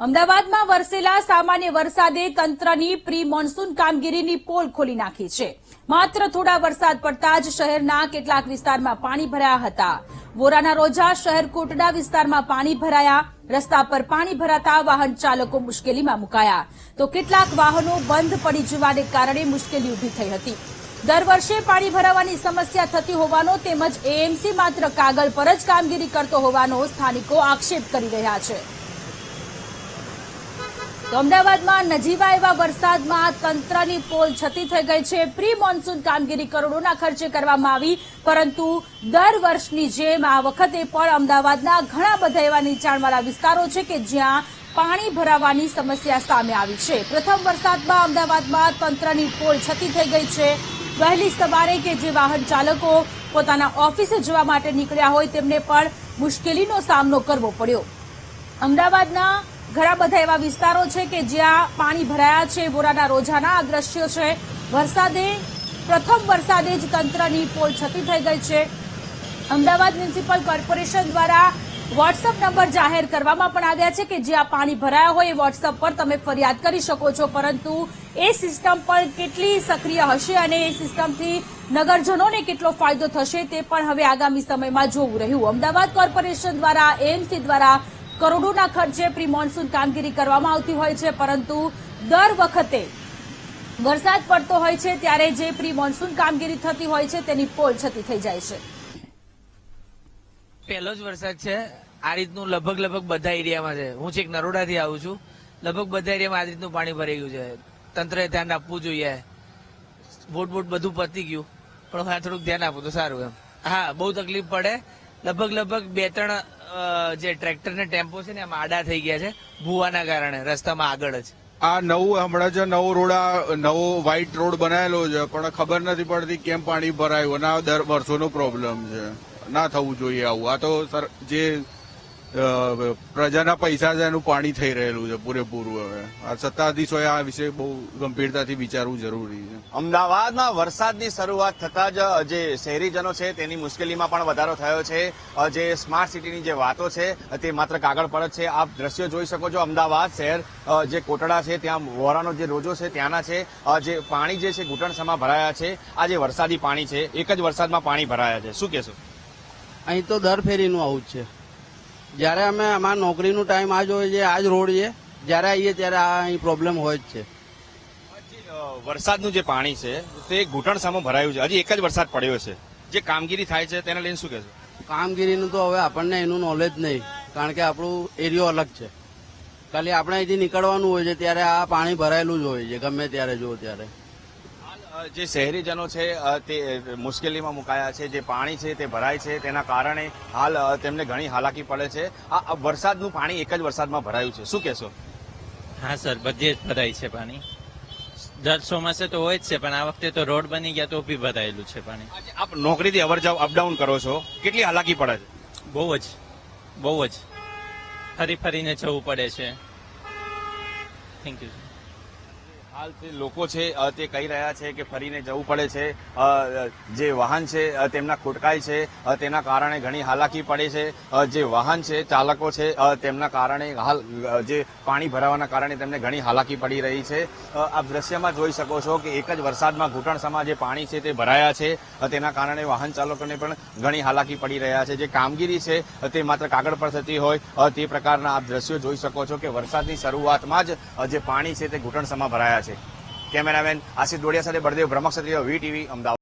અમદાવાદમાં વરસેલા સામાન્ય વરસાદે તંત્રની પ્રી મોન્સૂન કામગીરીની પોલ ખોલી નાખી છે. માત્ર થોડા વરસાદ પડતા જ શહેરના કેટલાક વિસ્તારમાં પાણી ભરાયા હતા. વોરાના રોજા શહેર કોટડા વિસ્તારમાં પાણી ભરાયા, રસ્તા પર પાણી ભરાતા વાહન ચાલકો મુશ્કેલીમાં મુકાયા. તો કેટલાક વાહનો બંધ પડી જવાને કારણે મુશ્કેલી ઊભી થઈ હતી. દર વર્ષે પાણી ભરાવાની સમસ્યા થતી હોવાનો તેમજ એએમસી માત્ર કાગળ પર જ કામગીરી કરતો હોવાનો સ્થાનિકો આક્ષેપ કરી રહ્યા છે. તો અમદાવાદમાં નજીવા એવા વરસાદમાં તંત્રની પોલ છતી થઈ ગઈ છે. પ્રી મોન્સૂન કામગીરી કરોડોના ખર્ચે કરવામાં આવી, પરંતુ દર વર્ષની જેમ આ વખતે પણ અમદાવાદના ઘણા બધા એવા નીચાણવાળા વિસ્તારો છે કે જ્યાં પાણી ભરાવાની સમસ્યા સામે આવી છે. પ્રથમ વરસાદમાં અમદાવાદમાં તંત્રની પોલ છતી થઈ ગઈ છે. વહેલી સવારે કે જે વાહન ચાલકો પોતાના ઓફિસે જવા માટે નીકળ્યા હોય તેમને પણ મુશ્કેલીનો સામનો કરવો પડ્યો. અમદાવાદના ઘણા બધા એવા વિસ્તારો છે કે જ્યાં પાણી ભરાયા છે, બોરાના રોજાના આ દ્રશ્યો છે. વરસાદે, પ્રથમ વરસાદે જ તંત્રની પોલ છતી થઈ ગઈ છે. અમદાવાદ મ્યુનિસિપલ કોર્પોરેશન દ્વારા વોટ્સઅપ નંબર જાહેર કરવામાં પણ આવ્યા છે કે જ્યાં પાણી ભરાયા હોય એ વોટ્સઅપ પર તમે ફરિયાદ કરી શકો છો. પરંતુ એ સિસ્ટમ પણ કેટલી સક્રિય હશે અને એ સિસ્ટમથી નગરજનોને કેટલો ફાયદો થશે તે પણ હવે આગામી સમયમાં જોવું રહ્યું. અમદાવાદ કોર્પોરેશન દ્વારા, એએમસી દ્વારા કરોડોના ખર્ચે પ્રી મોન્સૂન કામગીરી કરવામાં આવતી હોય છે, પરંતુ દર વખતે વરસાદ પડતો હોય છે, ત્યારે જે પ્રી મોન્સૂન કામગીરી થતી હોય છે, તેની પોલ છતી થઈ જાય છે. પહેલો જ વરસાદ છે, આ રીતનું લગભગ લગભગ બધા એરિયામાં છે. હું છેક નરોડાથી આવું છું. લગભગ બધા એરિયામાં આ રીતનું પાણી ભરાઈ ગયું છે. તંત્રએ ધ્યાન આપવું જોઈએ. બોટ બોટ બધું પતી ગયું. પણ હવે થોડુંક ધ્યાન આપવું તો સારું એમ. હા, બહુ તકલીફ પડે. લગભગ લગભગ બે ત્રણ જે ટ્રેક્ટર ને ટેમ્પો છે ને એમાં આડા થઈ ગયા છે, ભૂવાના કારણે, રસ્તામાં આગળ જ. આ નવું, હમણાં જ નવો રોડ નવો વ્હાઈટ રોડ બનાવેલો છે, પણ ખબર નથી પડતી કેમ પાણી ભરાયું અને દર વર્ષોનો પ્રોબ્લેમ છે. ના થવું જોઈએ આવું. આ તો સર, જે પ્રજાના પૈસા છે એનું પાણી થઈ રહેલું છે પૂરેપૂરું હવે. આ સત્તાધીશોએ આ વિશે બહુ ગંભીરતાથી વિચારવું જરૂરી છે. અમદાવાદમાં વરસાદની શરૂઆત થતાં જ જે શહેરીજનો છે તેની મુશ્કેલીમાં પણ વધારો થયો છે. જે સ્માર્ટ સિટીની જે વાતો છે તે માત્ર કાગળ પર જ છે. આપ દ્રશ્યો જોઈ શકો છો અમદાવાદ શહેર જે કોટડા છે ત્યાં વોરાનો જે રોજો છે ત્યાંના છે. જે પાણી જે છે ઘૂંટણસમાં ભરાયા છે. આ જે વરસાદી પાણી છે એક જ વરસાદમાં પાણી ભરાયા છે. શું કહેશો? અહીં તો દર ફેરીનું આવું જ છે. જ્યારે અમે અમારા નોકરીનો ટાઈમ આ જ હોય છે આ જ રોડ છે જ્યારે આવીએ ત્યારે આ અહીં પ્રોબ્લેમ હોય જ છે. વરસાદનું જે પાણી છે તે ઘૂંટણ સામે ભરાયું છે. હજી એક જ વરસાદ પડ્યો છે. જે કામગીરી થાય છે તેને લઈને શું કહેશો? કામગીરીનું તો હવે આપણને એનું નોલેજ નહીં કારણ કે આપણું એરિયો અલગ છે. ખાલી આપણે અહીંથી નીકળવાનું હોય છે ત્યારે આ પાણી ભરાયેલું જ હોય છે ગમે ત્યારે જુઓ ત્યારે. જે શહેરીજનો છે તે મુશ્કેલીમાં મુકાયા છે જે પાણી છે તે ભરાય છે તેના કારણે હાલ તેમને ઘણી હાલાકી પડે છે. આ વરસાદનું પાણી એક જ વરસાદમાં ભરાયું છે. શું કહેશો? હા સર બધે જ ભરાય છે પાણી. દર ચોમાસે તો હોય જ છે પણ આ વખતે તો રોડ બની ગયા તો બી ભરાયેલું છે પાણી. આપ નોકરીથી અવર જાવ અપડાઉન કરો છો. કેટલી હાલાકી પડે છે? બહુ જ બહુ જ. ફરી ફરીને જવું પડે છે. થેન્ક યુ હાલ જે લોકો છે તે કહી રહ્યા છે કે ફરીને જવું પડે છે. જે વાહન છે તેમના ખોટકાય છે તેના કારણે ઘણી હાલાકી પડે છે. જે વાહન છે, ચાલકો છે તેમના કારણે હાલ જે પાણી ભરાવાના કારણે તેમને ઘણી હાલાકી પડી રહી છે. આપ દ્રશ્યમાં જોઈ શકો છો કે એક જ વરસાદમાં ઘૂંટણસમાં જે પાણી છે તે ભરાયા છે. તેના કારણે વાહન ચાલકોને પણ ઘણી હાલાકી પડી રહ્યા છે. જે કામગીરી છે તે માત્ર કાગળ પર થતી હોય તે પ્રકારના આપ દ્રશ્યો જોઈ શકો છો કે વરસાદની શરૂઆતમાં જ જે પાણી છે તે ઘૂંટણસમાં ભરાયા છે. કેમેરામેન આશિષ ડોડિયા સાથે બળદેવ બ્રહ્મક્ષત્રિય વી ટીવી અમદાવાદ.